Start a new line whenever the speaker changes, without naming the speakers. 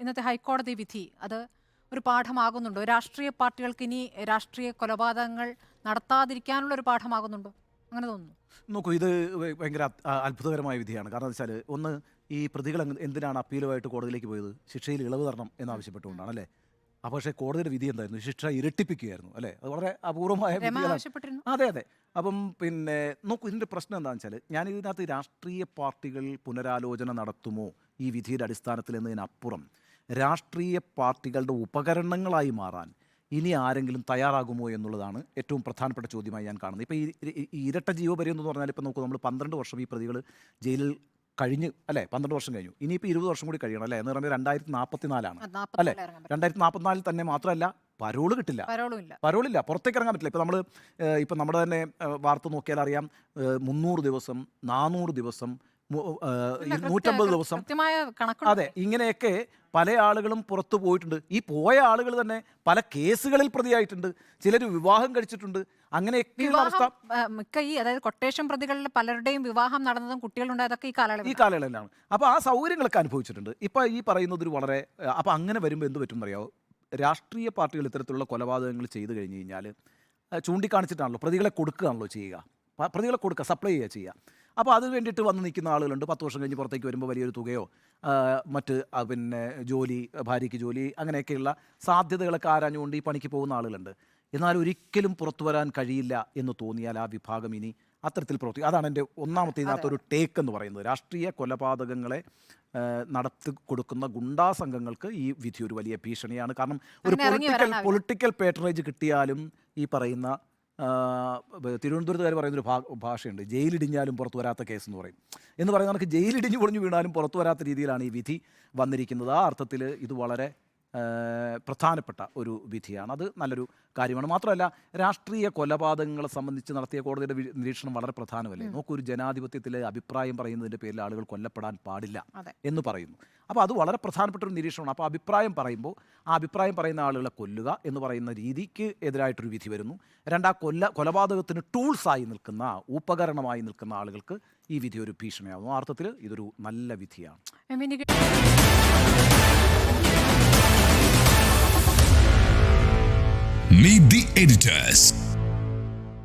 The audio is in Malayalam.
ഇന്നത്തെ ഹൈക്കോടതി വിധി അത് ഒരു പാഠമാകുന്നുണ്ടോ? രാഷ്ട്രീയ പാർട്ടികൾക്ക് ഇനി രാഷ്ട്രീയ കൊലപാതകങ്ങൾ നടത്താതിരിക്കാനുള്ള ഒരു പാഠമാകുന്നുണ്ടോ? അങ്ങനെ തോന്നുന്നു.
നോക്കൂ ഇത് ഭയങ്കര അത്ഭുതകരമായ വിധിയാണ്. കാരണം വെച്ചാൽ ഒന്ന് ഈ പ്രതികൾ എന്തിനാണ് അപ്പീലുമായിട്ട് കോടതിയിലേക്ക് പോയത്? ശിക്ഷയിൽ ഇളവ് തരണം എന്നാവശ്യപ്പെട്ടുകൊണ്ടാണ് അല്ലേ? അപ്പോൾ പക്ഷേ കോടതിയുടെ വിധി എന്തായിരുന്നു? ശിക്ഷ ഇരട്ടിപ്പിക്കുകയായിരുന്നു അല്ലേ? അത് വളരെ അപൂർവമായ വിധികളാണ്. അതെ അതെ. അപ്പം പിന്നെ നോക്കൂ ഇതിന്റെ പ്രശ്നം എന്താണെന്ന് വെച്ചാൽ ഞാൻ ഇതിനകത്ത് രാഷ്ട്രീയ പാർട്ടികൾ പുനരാലോചന നടത്തുമോ ഈ വിധിയുടെ അടിസ്ഥാനത്തിൽ എന്നതിനപ്പുറം രാഷ്ട്രീയ പാർട്ടികളുടെ ഉപകരണങ്ങളായി മാറാൻ ഇനി ആരെങ്കിലും തയ്യാറാകുമോ എന്നുള്ളതാണ് ഏറ്റവും പ്രധാനപ്പെട്ട ചോദ്യമായി ഞാൻ കാണുന്നത്. ഇപ്പോൾ ഈ ഇരട്ട ജീവപര്യം എന്ന് പറഞ്ഞാൽ ഇപ്പോൾ നോക്കൂ നമ്മൾ പന്ത്രണ്ട് വർഷം ഈ പ്രതികൾ ജയിലിൽ കഴിഞ്ഞ് അല്ലേ പന്ത്രണ്ട് വർഷം കഴിഞ്ഞു. ഇനിയിപ്പോൾ ഇരുപത് വർഷം കൂടി കഴിയണം അല്ലേ എന്ന് പറഞ്ഞാൽ രണ്ടായിരത്തി നാൽപ്പത്തി നാലാണ്
പറ്റും.
രണ്ടായിരത്തി നാൽപ്പത്തിനാലിൽ തന്നെ മാത്രമല്ല പരോൾ കിട്ടില്ല. പരോളില്ല പുറത്തേക്ക് ഇറങ്ങാൻ പറ്റില്ല. ഇപ്പം നമ്മൾ ഇപ്പം നമ്മുടെ തന്നെ വാർത്ത നോക്കിയാൽ അറിയാം മുന്നൂറ് ദിവസം നാനൂറ് ദിവസം നൂറ്റമ്പത് ദിവസം അതെ ഇങ്ങനെയൊക്കെ പല ആളുകളും പുറത്തു പോയിട്ടുണ്ട്. ഈ പോയ ആളുകൾ തന്നെ പല കേസുകളിൽ പ്രതിയായിട്ടുണ്ട്. ചിലർ വിവാഹം കഴിച്ചിട്ടുണ്ട്. അങ്ങനെയൊക്കെയുള്ള അവസ്ഥ.
മിക്ക ഈ അതായത് കൊട്ടേഷൻ പ്രതികളിൽ പലരുടെയും വിവാഹം നടന്നതും കുട്ടികളുണ്ടായതൊക്കെ ഈ
ഈ
കാലയളവിൽ.
കാലയളവിലാണ്. അപ്പോൾ ആ സൗകര്യങ്ങളൊക്കെ അനുഭവിച്ചിട്ടുണ്ട്. ഇപ്പോൾ ഈ പറയുന്നത് ഒരു വളരെ അപ്പോൾ അങ്ങനെ വരുമ്പോൾ എന്ത് പറ്റും അറിയാമോ രാഷ്ട്രീയ പാർട്ടികൾ ഇത്തരത്തിലുള്ള കൊലപാതകങ്ങൾ ചെയ്തു കഴിഞ്ഞ് കഴിഞ്ഞാൽ ചൂണ്ടിക്കാണിച്ചിട്ടാണല്ലോ പ്രതികളെ കൊടുക്കുകയാണല്ലോ ചെയ്യുക. പ്രതികളെ കൊടുക്കുക സപ്ലൈ ചെയ്യുക ചെയ്യുക. അപ്പോൾ അതിന് വേണ്ടിയിട്ട് വന്ന് നിൽക്കുന്ന ആളുകളുണ്ട്. പത്ത് വർഷം കഴിഞ്ഞ് പുറത്തേക്ക് വരുമ്പോൾ വലിയൊരു തുകയോ മറ്റ് പിന്നെ ജോലി ഭാര്യയ്ക്ക് ജോലി അങ്ങനെയൊക്കെയുള്ള സാധ്യതകളൊക്കെ ആരാഞ്ഞുകൊണ്ട് ഈ പണിക്ക് പോകുന്ന ആളുകളുണ്ട്. എന്നാൽ ഒരിക്കലും പുറത്തു വരാൻ കഴിയില്ല എന്ന് തോന്നിയാൽ ആ വിഭാഗം ഇനി അത്തരത്തിൽ പ്രവർത്തിക്കും അതാണ് എന്റെ ഒന്നാമത്തെ ഇതിനകത്തൊരു ടേക്ക് എന്ന് പറയുന്നത്. രാഷ്ട്രീയ കൊലപാതകങ്ങളെ നടത്തി കൊടുക്കുന്ന ഗുണ്ടാ സംഘങ്ങൾക്ക് ഈ വിധി ഒരു വലിയ ഭീഷണിയാണ്. കാരണം ഒരു പൊളിറ്റിക്കൽ പൊളിറ്റിക്കൽ പേട്രേജ് കിട്ടിയാലും ഈ പറയുന്ന തിരുവനന്തപുരത്തുകാർ പറയുന്നൊരു ഭാ ഭാഷയുണ്ട്. ജയിലിടിഞ്ഞാലും പുറത്തു വരാത്ത കേസ് എന്ന് പറയും. എന്ന് പറയുന്ന കണക്ക് ജയിലിടിഞ്ഞ് പൊളിഞ്ഞു വീണാലും പുറത്തു വരാത്ത രീതിയിലാണ് ഈ വിധി വന്നിരിക്കുന്നത്. ആ അർത്ഥത്തിൽ ഇത് വളരെ പ്രധാനപ്പെട്ട ഒരു വിധിയാണ്. അത് നല്ലൊരു കാര്യമാണ്. മാത്രമല്ല രാഷ്ട്രീയ കൊലപാതകങ്ങളെ സംബന്ധിച്ച് നടത്തിയ കോടതിയുടെ നിരീക്ഷണം വളരെ പ്രധാനമല്ലേ? നോക്കൂ ഒരു ജനാധിപത്യത്തിലെ അഭിപ്രായം പറയുന്നതിന്റെ പേരിൽ ആളുകൾ കൊല്ലപ്പെടാൻ പാടില്ല എന്ന് പറയുന്നു. അപ്പോൾ അത് വളരെ പ്രധാനപ്പെട്ട ഒരു നിരീക്ഷണമാണ്. അപ്പോൾ അഭിപ്രായം പറയുമ്പോൾ ആ അഭിപ്രായം പറയുന്ന ആളുകളെ കൊല്ലുക എന്ന് പറയുന്ന രീതിക്ക് എതിരായിട്ടൊരു വിധി വരുന്നു. രണ്ടാ കൊല്ല കൊലപാതകത്തിന് ടൂൾസായി നിൽക്കുന്ന ഉപകരണമായി നിൽക്കുന്ന ആളുകൾക്ക് ഈ വിധി ഒരു ഭീഷണിയാകുന്നു ആ അർത്ഥത്തിൽ ഇതൊരു നല്ല വിധിയാണ്.
Meet the editors.